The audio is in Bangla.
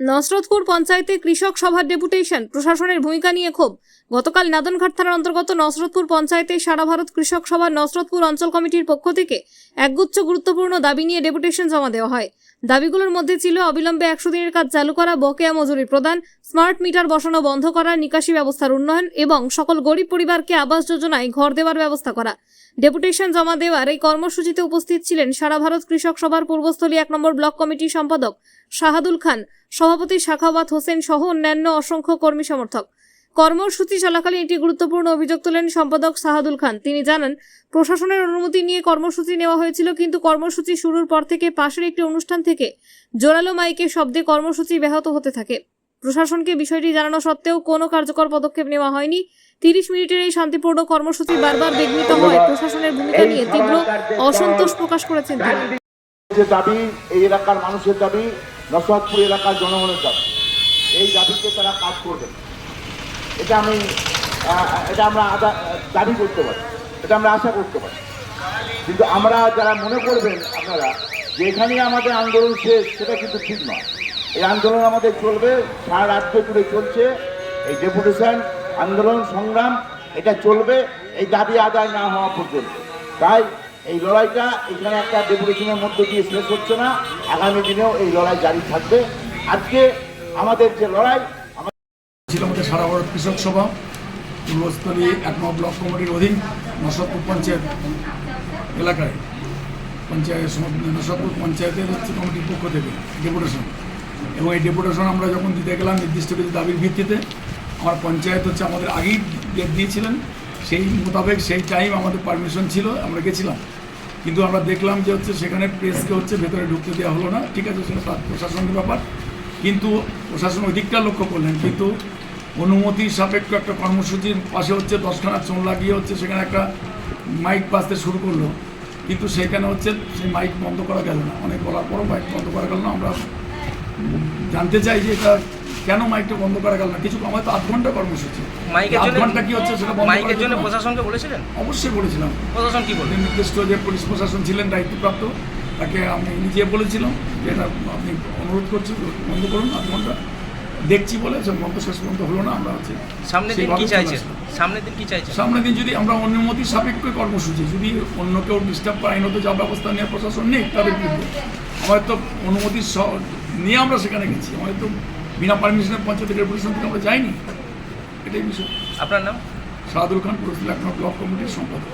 নসরতপুর পঞ্চায়েতে কৃষক সভার ডেপুটেশন, প্রশাসনের ভূমিকা নিয়ে ক্ষোভ। গতকাল নাদনঘাট থানার অন্তর্গত নসরতপুর পঞ্চায়েতে সারা ভারত কৃষক সভার নসরতপুর অঞ্চল কমিটির পক্ষ থেকে একগুচ্ছ গুরুত্বপূর্ণ দাবি নিয়ে ডেপুটেশন জমা দেওয়া হয়। দাবিগুলোর মধ্যে ছিল অবিলম্বে একশো দিনের কাজ চালু করা, বকেয়া মজুরি প্রদান, স্মার্ট মিটার বসানো বন্ধ করা, নিকাশি ব্যবস্থার উন্নয়ন এবং সকল গরিব পরিবারকে আবাস যোজনায় ঘর দেওয়ার ব্যবস্থা করা। ডেপুটেশন জমা দেওয়ার এই কর্মসূচিতে উপস্থিত ছিলেন সারা ভারত কৃষক সভার পূর্বস্থলী এক নম্বর ব্লক কমিটির সম্পাদক শাহাদুল খান, সভাপতি শাখাওয়াত হোসেন সহ অন্যান্য অসংখ্য কর্মী সমর্থক। কর্মসূচি চলাকালীন একটি গুরুত্বপূর্ণ অভিযোগ তোলেন সম্পাদক সাহাদুল খান। তিনি জানান, প্রশাসনের অনুমতি নিয়ে কর্মসূচি নেওয়া হয়েছিল, কিন্তু কর্মসূচি শুরুর পর থেকে পাশের একটি অনুষ্ঠান থেকে জোরালো মাইকে শব্দে কর্মসূচি ব্যাহত হতে থাকে। প্রশাসনকে বিষয়টি জানানো সত্ত্বেও কোনো কার্যকর পদক্ষেপ নেওয়া হয়নি। তিরিশ মিনিটের এই শান্তিপূর্ণ কর্মসূচি বারবার বিঘ্নিত হয়। প্রশাসনের ভূমিকা নিয়ে তীব্র অসন্তোষ প্রকাশ করেছেন তিনি। দাবি, এই এলাকার মানুষের দাবি, নসরতপুর এলাকার জনগণের দাবি। এই দাবিতে তারা কাজ এটা আমি এটা আমরা দাবি করতে পারি, এটা আমরা আশা করতে পারি। কিন্তু আমরা যারা মনে করবেন আপনারা যে এখানেই আমাদের আন্দোলন শেষ, সেটা কিন্তু ঠিক নয়। এই আন্দোলন আমাদের চলবে, সারা রাজ্য জুড়ে চলছে। এই ডেপুটেশন, আন্দোলন, সংগ্রাম, এটা চলবে, এই দাবি আদায় না হওয়া পর্যন্ত। তাই এই লড়াইটা এখানে একটা ডেপুটেশনের মধ্য দিয়ে শেষ হচ্ছে না। আগামী দিনেও এই লড়াই জারি থাকবে। আজকে আমাদের যে লড়াই ছিল আমাদের সারা ভারত কৃষক সভা, পূর্বস্থলী এক ব্লক কমিটির অধীন নসরপুর পঞ্চায়েত এলাকায়। পঞ্চায়েত নসরপুর পঞ্চায়েতের হচ্ছে কমিটির পক্ষ থেকে ডেপুটেশন। এবং এই ডেপুটেশন আমরা যখন দিতে গেলাম, নির্দিষ্ট কিছু দাবির ভিত্তিতে, আমার পঞ্চায়েত হচ্ছে আমাদের আগেই ডেট দিয়েছিলেন। সেই মোতাবেক সেই টাইম আমাদের পারমিশন ছিল, আমরা গেছিলাম। কিন্তু আমরা দেখলাম যে হচ্ছে সেখানে প্রেসকে হচ্ছে ভেতরে ঢুকতে দেওয়া হলো না। ঠিক আছে, সেটা প্রা- প্রশাসনের ব্যাপার। কিন্তু প্রশাসন ওই দিকটা লক্ষ্য করলেন। কিন্তু অনুমতি সাপেক্ষ একটা কর্মসূচির পাশে হচ্ছে দশখানা চোন লাগিয়ে হচ্ছে সেখানে একটা মাইক বাজতে শুরু করল। কিন্তু সেখানে হচ্ছে সেই মাইক বন্ধ করা গেল না। অনেক বলার পরও মাইক বন্ধ করা গেল না। আমরা জানতে চাই যে এটা কেন মাইকটা বন্ধ করা গেল না? কিছু আমার তো আধ ঘণ্টা কর্মসূচি। আধ ঘণ্টা কি হচ্ছে সেটা মাইকের জন্য প্রশাসনকে বলেছিলেন? অবশ্যই বলেছিলাম। প্রশাসন কি বললেন নির্দিষ্ট যে পুলিশ প্রশাসন ছিলেন দায়িত্বপ্রাপ্ত তাকে আমি নিজে বলেছিলাম যে এটা আপনি অনুরোধ করছি বন্ধ করুন আধ ঘণ্টা। দেখছি বলে বন্ধ শেষ পর্যন্ত হলো না আমরা হচ্ছে সামনের দিন কি চাইছেন আসলাম। সামনের দিন কি চাইছেন সামনের দিন যদি আমরা অনুমতি সাপেক্ষ কর্মসূচি যদি অন্য কেউ ডিস্টার্ব করে আইনত যা ব্যবস্থা নেওয়ার প্রশাসন নেই তাদের বিরুদ্ধে। আমাদের তো অনুমতি নিয়ে আমরা সেখানে গেছি। আমাদের তো বিনা পারমিশনের পঞ্চায়েত রেপুটেশন থেকে আমরা যাইনি। এটাই বিষয়। আপনার নাম? শাহাদুল খান পুরুষ ব্লক কমিটির সম্পাদক।